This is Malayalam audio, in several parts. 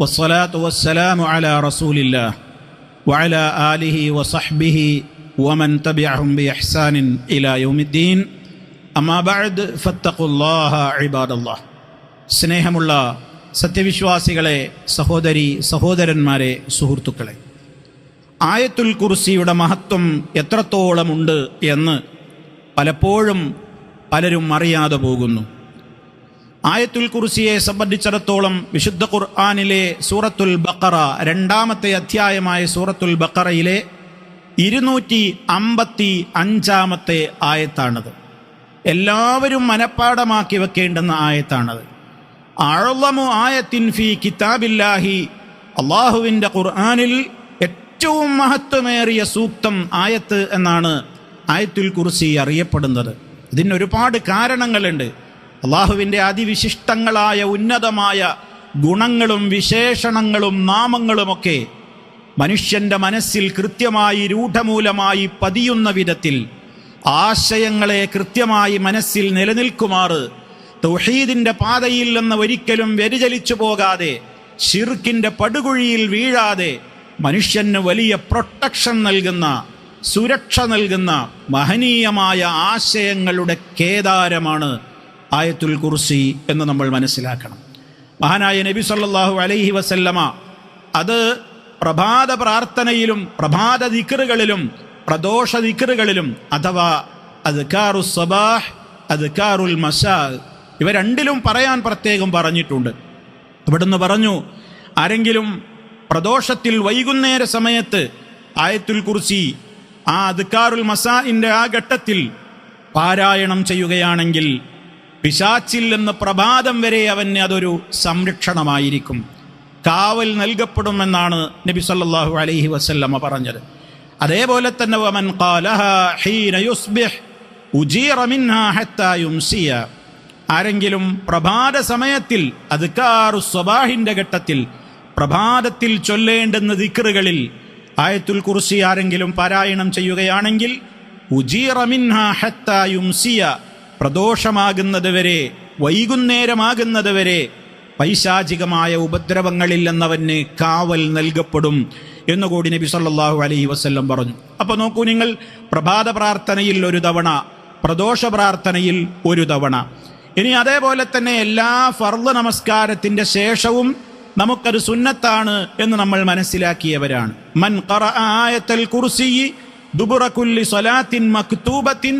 والصلاة والسلام على رسول الله وعلى آله وصحبه ومن تبعهم بإحسان إلى يوم الدين أما بعد فاتقوا الله عباد الله സ്നേഹമുള്ള സത്യവിശ്വാസികളെ സഹോദരി സഹോദരന്മാരെ സുഹൃത്തുക്കളെ ആയത്തുൽ കുർസിയുടെ മഹത്വം എത്രത്തോളമുണ്ട് എന്ന് പലപ്പോഴും പലരും അറിയാതെ പോകുന്നു ആയത്തുൽ കുർസിയെ സംബന്ധിച്ചിടത്തോളം വിശുദ്ധ ഖുർആാനിലെ സൂറത്തുൽ ബക്കറ രണ്ടാമത്തെ അധ്യായമായ സൂറത്തുൽ ബക്കറയിലെ ഇരുന്നൂറ്റി അമ്പത്തി അഞ്ചാമത്തെ ആയത്താണത്. എല്ലാവരും മനഃപ്പാടമാക്കി വെക്കേണ്ടുന്ന ആയത്താണത്. ആഴമു ആയത്തിൻ ഫി കിതാബില്ലാഹി അള്ളാഹുവിന്റെ ഖുർആാനിൽ ഏറ്റവും മഹത്വമേറിയ സൂക്തം ആയത്ത് എന്നാണ് ആയത്തുൽ കുർസി അറിയപ്പെടുന്നത്. ഇതിന് ഒരുപാട് കാരണങ്ങളുണ്ട്. അള്ളാഹുവിന്റെ അതിവിശിഷ്ടങ്ങളായ ഉന്നതമായ ഗുണങ്ങളും വിശേഷണങ്ങളും നാമങ്ങളുമൊക്കെ മനുഷ്യന്റെ മനസ്സിൽ കൃത്യമായി രൂഢമൂലമായി പതിയുന്ന വിധത്തിൽ ആശയങ്ങളെ കൃത്യമായി മനസ്സിൽ നിലനിൽക്കുമാറ്. തൗഹീദിന്റെ പാതയിൽ നിന്ന് ഒരിക്കലും വ്യതിചലിച്ചു പോകാതെ ഷിർക്കിന്റെ പടുകുഴിയിൽ വീഴാതെ മനുഷ്യന് വലിയ പ്രൊട്ടക്ഷൻ നൽകുന്ന സുരക്ഷ നൽകുന്ന മഹനീയമായ ആശയങ്ങളുടെ കേദാരമാണ് ആയത്തുൽ കുർസി എന്ന് നമ്മൾ മനസ്സിലാക്കണം. മഹാനായ നബി സല്ലാഹു അലൈഹി വസല്ലമ അത് പ്രഭാത പ്രാർത്ഥനയിലും പ്രഭാത ദിക്കറുകളിലും പ്രദോഷ ദിക്കറുകളിലും അഥവാ അദ്കാറു സബാഹ് അദ്കാറുൽ മസാ ഇവ രണ്ടിലും പറയാൻ പ്രത്യേകം പറഞ്ഞിട്ടുണ്ട്. ഇവിടുന്ന് പറഞ്ഞു ആരെങ്കിലും പ്രദോഷത്തിൽ വൈകുന്നേര സമയത്ത് ആയത്തുൽ കുർസി ആ അദ്കാറുൽ മസാഇന്റെ ആ ഘട്ടത്തിൽ പാരായണം ചെയ്യുകയാണെങ്കിൽ പിശാച്ചിൽ നിന്ന് പ്രഭാതം വരെ അവന് അതൊരു സംരക്ഷണമായിരിക്കും. കാവൽ നൽകപ്പെടുമെന്നാണ് നബി സല്ലാഹു അലൈഹി വസല്ലമ പറഞ്ഞത്. അതേപോലെ തന്നെ വമൻ ആരെങ്കിലും പ്രഭാത സമയത്തിൽ അദ്കാറു സ്വബാഹിന്റെ ഘട്ടത്തിൽ പ്രഭാതത്തിൽ ചൊല്ലേണ്ടുന്ന ദിക്കറുകളിൽ ആയത്തുൽ കുറിശി ആരെങ്കിലും പാരായണം ചെയ്യുകയാണെങ്കിൽ ഹത്താ വൈകുന്നേരമാകുന്നതുവരെ പൈശാചികമായ ഉപദ്രവങ്ങളിൽ നിന്നവന് കാവൽ നൽകപ്പെടും എന്നുകൂടി നബി സല്ലാഹു അലൈഹി വസ്ല്ലം പറഞ്ഞു. അപ്പൊ നോക്കൂ നിങ്ങൾ പ്രഭാത പ്രാർത്ഥനയിൽ ഒരു തവണ പ്രദോഷ പ്രാർത്ഥനയിൽ ഒരു തവണ. ഇനി അതേപോലെ തന്നെ എല്ലാ ഫർദ് നമസ്കാരത്തിന്റെ ശേഷവും നമുക്കത് സുന്നത്താണ് എന്ന് നമ്മൾ മനസ്സിലാക്കിയവരാണ്. മൻ ഖറഅ ആയത്തൽ കുർസി ദുബുറ കുല്ലി മക്തൂബത്തിൻ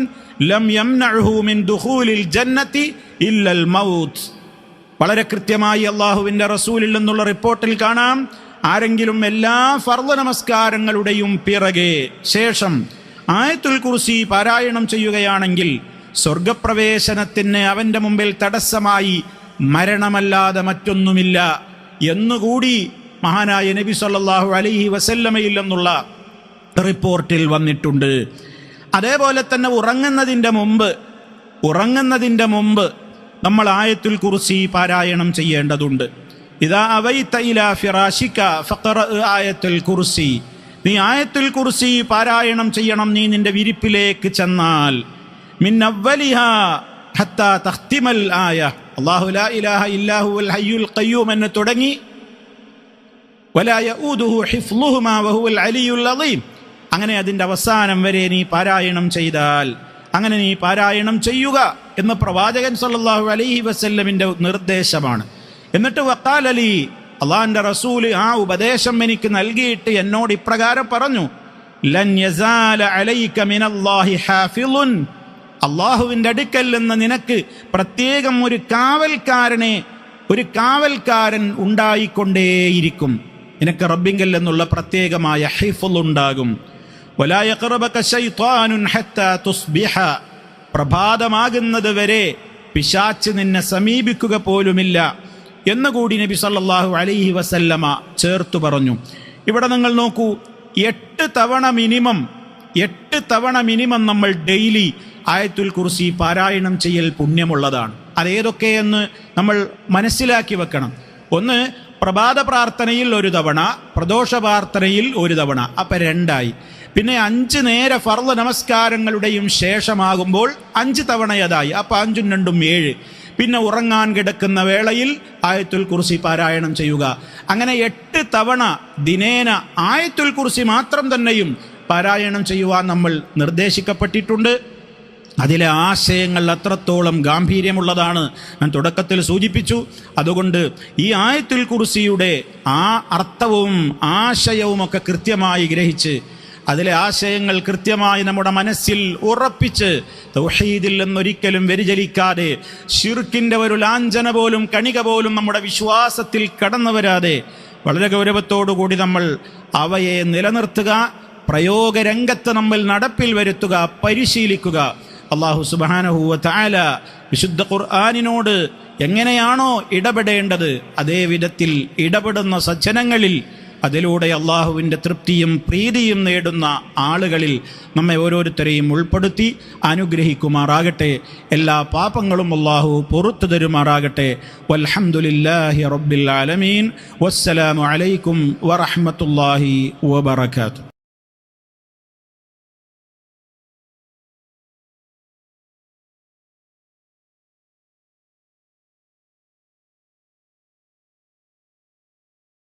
വളരെ കൃത്യമായി അള്ളാഹുവിന്റെ റസൂലിൽ നിന്നുള്ള റിപ്പോർട്ടിൽ കാണാം. ആരെങ്കിലും എല്ലാ ഫർദ നമസ്കാരങ്ങളുടെയും പിറകെ ശേഷം ആയത്തുൽ കുർസി പാരായണം ചെയ്യുകയാണെങ്കിൽ സ്വർഗപ്രവേശനത്തിന് അവന്റെ മുമ്പിൽ തടസ്സമായി മരണമല്ലാതെ മറ്റൊന്നുമില്ല എന്നുകൂടി മഹാനായ നബി സല്ലാഹു അലൈഹി വസല്ലമയിൽ എന്നുള്ള റിപ്പോർട്ടിൽ വന്നിട്ടുണ്ട്. അതേപോലെ തന്നെ ഉറങ്ങുന്നതിന്റെ മുമ്പ് ഉറങ്ങുന്നതിന്റെ മുമ്പ് നമ്മൾ ആയത്തുൽ കുർസി പാരായണം ചെയ്യേണ്ടതുണ്ട്. ഇതാ അവൈ തൈല ഫിറാഷിക ഫഖറ ആയത്തുൽ കുറിസി നീ ആയത്തുൽ കുറിസി പാരായണം ചെയ്യണം നീ നിന്റെ വിരിപ്പിലേക്ക് ചെന്നാൽ. മിൻ അവലിഹ ഹത്താ തഖ്തിമൽ ആയ. അല്ലാഹു ലാ ഇലാഹ ഇല്ലാഹു ഹയ്യുൽ ഖയ്യൂം എന്ന് തുടങ്ങി. വലാ യഊദുഹു ഹിഫ്ലുഹുമാ വഹുവൽ അലിയുൽ അളീം അങ്ങനെ അതിന്റെ അവസാനം വരെ നീ പാരായണം ചെയ്താൽ അങ്ങനെ നീ പാരായണം ചെയ്യുക എന്ന് പ്രവാചകൻ സല്ലാഹു അലൈഹി വസല്ലമിന്റെ നിർദ്ദേശമാണ്. എന്നിട്ട് വക്കാൽ അലി അള്ളാഹിന്റെ റസൂൽ ആ ഉപദേശം എനിക്ക് നൽകിയിട്ട് എന്നോട് ഇപ്രകാരം പറഞ്ഞു അള്ളാഹുവിന്റെ അടുക്കൽ നിന്ന് നിനക്ക് പ്രത്യേകം ഒരു കാവൽക്കാരനെ ഒരു കാവൽക്കാരൻ ഉണ്ടായിക്കൊണ്ടേയിരിക്കും. നിനക്ക് റബ്ബിങ്കൽ എന്നുള്ള പ്രത്യേകമായ ഹൈഫുൽ ഉണ്ടാകും. പ്രഭാതമാകുന്നത് വരെ പിശാച്ച് നിന്നെ സമീപിക്കുക പോലുമില്ല. എന്നുകൂടി നബി സല്ലാഹു അലൈഹി വസല്ലമ ചേർത്തു പറഞ്ഞു. ഇവിടെ നിങ്ങൾ നോക്കൂ എട്ട് തവണ മിനിമം എട്ട് തവണ മിനിമം നമ്മൾ ഡെയിലി ആയത്തുൽ കുർസി പാരായണം ചെയ്യൽ പുണ്യമുള്ളതാണ്. അതേതൊക്കെയെന്ന് നമ്മൾ മനസ്സിലാക്കി വെക്കണം. ഒന്ന് പ്രഭാത പ്രാർത്ഥനയിൽ ഒരു തവണ പ്രദോഷ പ്രാർത്ഥനയിൽ ഒരു തവണ. അപ്പം രണ്ടായി. പിന്നെ അഞ്ച് നേര ഫർദ് നമസ്കാരങ്ങളുടെയും ശേഷമാകുമ്പോൾ അഞ്ച് തവണയതായി. അപ്പം അഞ്ചും രണ്ടും ഏഴ്. പിന്നെ ഉറങ്ങാൻ കിടക്കുന്ന വേളയിൽ ആയത്തുൽ കുർസി പാരായണം ചെയ്യുക. അങ്ങനെ എട്ട് തവണ ദിനേന ആയത്തുൽ കുർസി മാത്രം തന്നെയും പാരായണം ചെയ്യുവാൻ നമ്മൾ നിർദ്ദേശിക്കപ്പെട്ടിട്ടുണ്ട്. അതിലെ ആശയങ്ങൾ അത്രത്തോളം ഗാംഭീര്യമുള്ളതാണ്. ഞാൻ തുടക്കത്തിൽ സൂചിപ്പിച്ചു. അതുകൊണ്ട് ഈ ആയത്തുൽ കുർസിയുടെ ആ അർത്ഥവും ആശയവും ഒക്കെ കൃത്യമായി ഗ്രഹിച്ച് അതിലെ ആശയങ്ങൾ കൃത്യമായി നമ്മുടെ മനസ്സിൽ ഉറപ്പിച്ച് തൗഹീദിൽ നിന്നൊരിക്കലും വ്യതിചലിക്കാതെ ഷിർക്കിന്റെ ഒരു ലാഞ്ചന പോലും കണിക പോലും നമ്മുടെ വിശ്വാസത്തിൽ കടന്നു വരാതെ വളരെ ഗൗരവത്തോടുകൂടി നമ്മൾ അവയെ നിലനിർത്തുക പ്രയോഗരംഗത്ത് നമ്മൾ നടപ്പിൽ വരുത്തുക പരിശീലിക്കുക. അള്ളാഹു സുബാനഹുവ താല വിശുദ്ധ ഖുർആാനിനോട് എങ്ങനെയാണോ ഇടപെടേണ്ടത് അതേ വിധത്തിൽ ഇടപെടുന്ന സജ്ജനങ്ങളിൽ അതിലൂടെ അള്ളാഹുവിന്റെ തൃപ്തിയും പ്രീതിയും നേടുന്ന ആളുകളിൽ നമ്മെ ഓരോരുത്തരെയും ഉൾപ്പെടുത്തി അനുഗ്രഹിക്കുമാറാകട്ടെ. എല്ലാ പാപങ്ങളും അള്ളാഹു പുറത്തു തരുമാറാകട്ടെ. വൽഹംദുലില്ലാഹി റബ്ബിൽ ആലമീൻ. വസ്സലാമു അലൈക്കും വറഹ്മത്തുള്ളാഹി വബറകാതുഹു.